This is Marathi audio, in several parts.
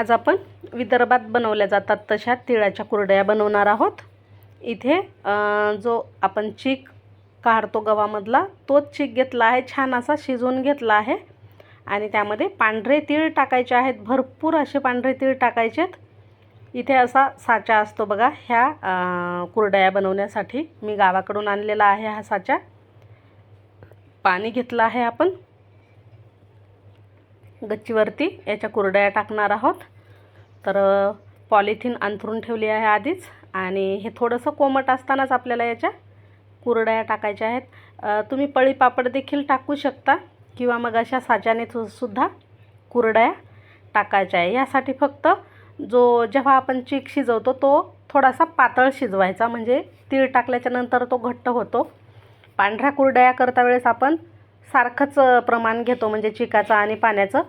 आज आपण विदर्भात बनवल्या जातात तशा तिळाच्या कुरड्या बनवणार आहोत. इथे जो आपण चीक काढतो गव्हामधला तोच चीक घेतला आहे छान असा शिजवून घेतला आहे. आणि त्यामध्ये पांढरे तीळ टाकायचे आहेत भरपूर असे पांढरे तीळ टाकायचे आहेत. इथे असा साचा असतो बघा ह्या कुरड्या कुरडया बनवण्यासाठी मी गावाकडून आणलेला आहे हा साचा. पाणी घेतलं आहे आपण. गच्चीवरती याच्या कुरड्या टाकणार आहोत. तर पॉलिथिन अंथरून ठेवली आहे आधीच आणि हे थोडंसं कोमट असतानाच आपल्याला याच्या कुरड्या टाकायच्या आहेत. तुम्ही पळी पापड देखील टाकू शकता किंवा मग अशा साच्याने सु- सुद्धा कुरड्या टाकायच्या आहे. यासाठी फक्त जो जेव्हा आपण चीक शिजवतो तो थोडासा पातळ शिजवायचा म्हणजे तीळ टाकल्याच्या नंतर तो घट्ट होतो. पांढऱ्या कुरडया करता वेळेस आपण सारखंच प्रमाण घेतो म्हणजे चिकाचं आणि पाण्याचं.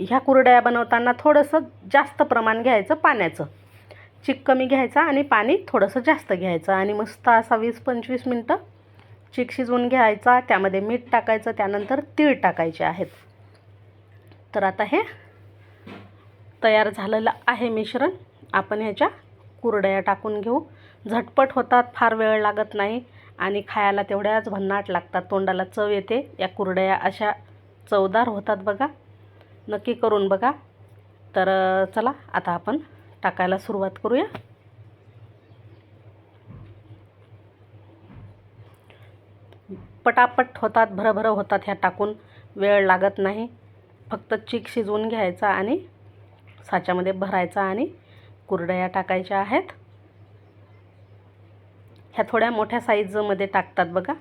ह्या कुरड्या बनवताना थोडंसं जास्त प्रमाण घ्यायचं पाण्याचं. चिक कमी घ्यायचा आणि पाणी थोडंसं जास्त घ्यायचं. आणि मस्त असा वीस पंचवीस मिनटं चिक शिजवून घ्यायचा. त्यामध्ये मीठ टाकायचं. त्यानंतर तीळ टाकायचे आहेत. तर आता हे तयार झालेलं आहे मिश्रण. आपण ह्याच्या कुरड्या टाकून घेऊ. झटपट होतात. फार वेळ लागत नाही. आणि खायला तेवढ्याच भन्नाट लागतात. तोंडाला चव येते. या कुरडया अशा चवदार होतात बघा. नक्की करून बघा. तर चला आता आपण टाकायला सुरुवात करूया. पटापट होतात भरभर होतात ह्या टाकून. वेळ लागत नाही. फक्त चीक शिजवून घ्यायचा आणि साच्यामध्ये भरायचा आणि कुरडया टाकायच्या आहेत. ह्या थोड्या मोठ्या साईजमध्ये टाकतात बघा.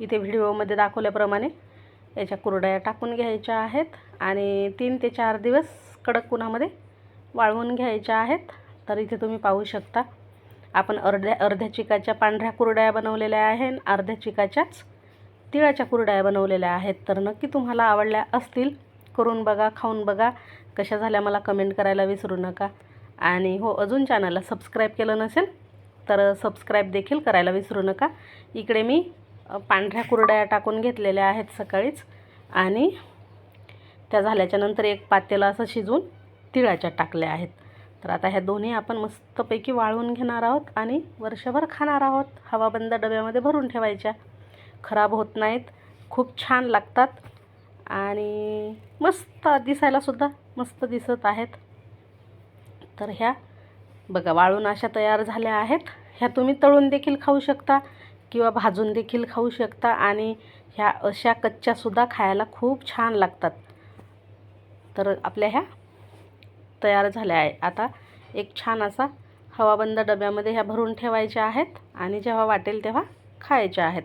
इथे व्हिडिओमध्ये दाखवल्याप्रमाणे याच्या कुरड्या टाकून घ्यायच्या आहेत आणि तीन ते चार दिवस कडक उन्हामध्ये वाळवून घ्यायच्या आहेत. तर इथे तुम्ही पाहू शकता आपण अर्ध्या अर्ध्या चिकाच्या पांढऱ्या कुरड्या बनवलेल्या आहेत अर्ध्या चिकाच्याच तिळाच्या कुरड्या बनवलेल्या आहेत. तर नक्की तुम्हाला आवडल्या असतील करून बघा खाऊन बघा. कशा झाल्या मला कमेंट करायला विसरू नका. आणि हो अजून चॅनलला सबस्क्राईब केलं नसेल तर सबस्क्राईब देखील करायला विसरू नका. इकडे मी पांढऱ्या कुरड्या टाकून घेतलेल्या आहेत सकाळीच आणि त्या झाल्याच्यानंतर एक पातेलं असं शिजवून तिळाच्या टाकल्या आहेत. तर आता ह्या दोन्ही आपण मस्तपैकी वाळवून घेणार आहोत आणि वर्षभर खाणार आहोत. हवाबंद डब्यामध्ये भरून ठेवायच्या. खराब होत नाहीत. खूप छान लागतात आणि मस्त दिसायलासुद्धा मस्त दिसत आहेत. तर ह्या. बघा वाळून अशा तयार झाल्या आहेत. ह्या तुम्ही तळून देखील खाऊ शकता किंवा भाजून देखील खाऊ शकता आणि ह्या अशा कच्च्यासुद्धा खायला खूप छान लागतात. तर आपल्या ह्या तयार झाल्या आहे. आता एक छान असा हवाबंद डब्यामध्ये ह्या भरून ठेवायच्या आहेत आणि जेव्हा वाटेल तेव्हा खायच्या आहेत.